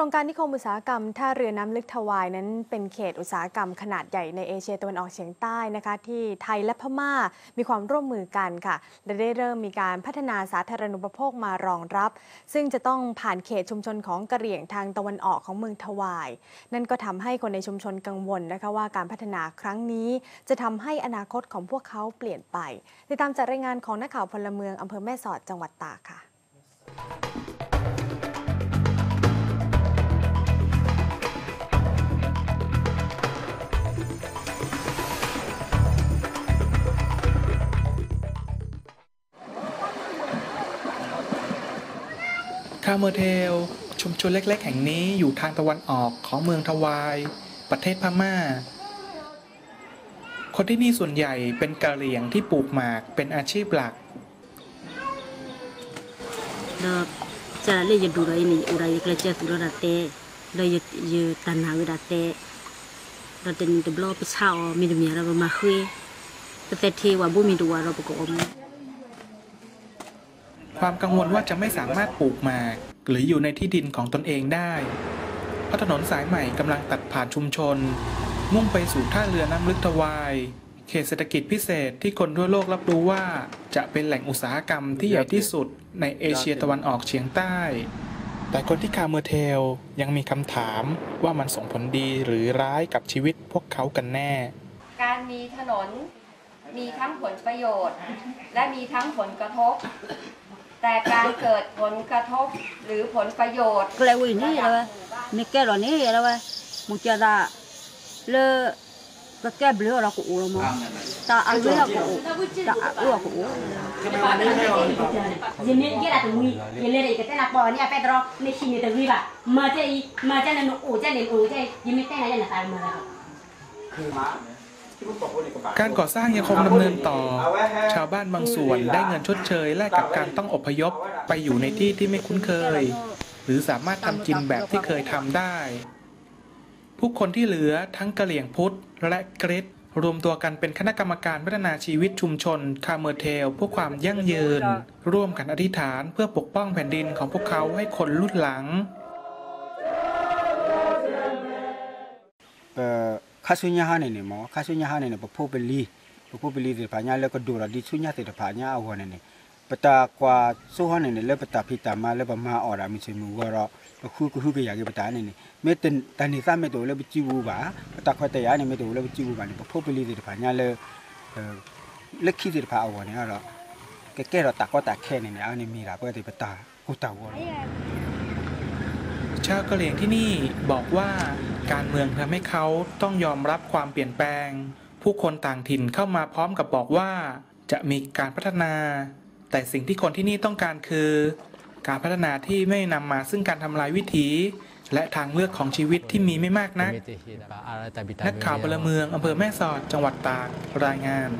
รงการนิคมอุตสาหกรรมท่าเรือน้ำลึกทวายนั้นเป็นเขตอุตสาหกรรมขนาดใหญ่ในเอเชียตะวันออกเฉียงใต้นะคะที่ไทยและพม่ามีความร่วมมือกันค่ะและได้เริ่มมีการพัฒนาสาธารณูปโภคมารองรับ ซึ่งจะต้องผ่านเขตชุมชนของกะเหรี่ยงทางตะวันออกของเมืองทวาย นั่นก็ทำให้คนในชุมชนกังวลนะคะว่าการพัฒนาครั้งนี้ จะทำให้อนาคตของพวกเขาเปลี่ยนไปติดตามจากรายงานของนักข่าวพลเมืองอำเภอแม่สอดจังหวัดตากค่ะ คาเมอร์เทล ชุมชนเล็ก ๆ แห่งนี้อยู่ทางตะวันออกของเมืองทวาย ประเทศพมา่า คนที่นี่ส่วนใหญ่เป็นกะเหรี่ยงที่ปลูกหมากเป็นอาชีพหลัก เราจะเรียนดูเราเองอุไรกระเจตุราเตเราอยู่อยู่ตันหาวดาเตเราเดินเดบลอไปเช่ามีดมีอะไรมาคุยแต่เทว่าบุมีดูว่าเราประกอบ ความกังวลว่าจะไม่สามารถปลูกหมาก หรืออยู่ในที่ดินของตนเองได้ เพราะถนนสายใหม่กำลังตัดผ่านชุมชน มุ่งไปสู่ท่าเรือน้ำลึกทวาย เขตเศรษฐกิจพิเศษที่คนทั่วโลกรับรู้ว่า จะเป็นแหล่งอุตสาหกรรมที่ใหญ่ที่สุดในเอเชียตะวันออกเฉียงใต้ แต่คนที่คาเมอร์เทลยังมีคำถามว่ามันส่งผลดีหรือร้ายกับชีวิตพวกเขากันแน่ การมีถนนมีทั้งผลประโยชน์ และมีทั้งผลกระทบ แต่การเกิดผลกระทบหรือผลประโยชน์ kle wi ni ra ba mi ke ro ni ra ba mu cha da le ka ke blo ra ko o mo ta a le ra ko ta a lo ko o Jini kira tu wi, yele re kete na po ni apa tro ni sini tu wi ba. Ma che i, ma che na no o che ni o che, jimi te na ya na ta ma ra. การก่อสร้างยังคงดำเนินต่อ ชาวบ้านบางส่วนได้เงินชดเชยแลกกับการต้องอพยพไปอยู่ในที่ที่ไม่คุ้นเคย หรือสามารถทำกินแบบที่เคยทำได้ ผู้คนที่เหลือทั้งกะเหลี่ยงพุทธและเกรดรวมตัวกันเป็นคณะกรรมการพัฒนาชีวิตชุมชน คาเมอร์เทลเพื่อความยั่งยืน ร่วมกันอธิษฐานเพื่อปกป้องแผ่นดินของพวกเขาให้คนรุ่นหลัง uh, khasunya ha ne ne mo khasunya ha ne ne popo beli popo beli de phanya le ko dura di sunya te de phanya a ho ne ne pata kwa so ha ne ne le pata phita ma le ba ma ora mi se mu wa ro khu ku hu ke ya ke pata ne ne me ten ta ni sa me to le bi bu ba pata khwa te ya ne me to le bi bu ba ne popo beli de phanya le le khi de pha a ho ne ro ke ke ro ta ko ta khe ne ne a ne mi ra ko te pata ku ta wo ชาวกะเหรี่ยงที่นี่บอกว่า การเมืองทำให้เขาต้องยอมรับความเปลี่ยนแปลง ผู้คนต่างถิ่นเข้ามาพร้อมกับบอกว่า จะมีการพัฒนา แต่สิ่งที่คนที่นี่ต้องการคือ การพัฒนาที่ไม่นำมาซึ่งการทำลายวิถีและทางเลือกของชีวิตที่มีไม่มากนัก นักข่าวพลเมืองอำเภอแม่สอด จังหวัดตาก รายงาน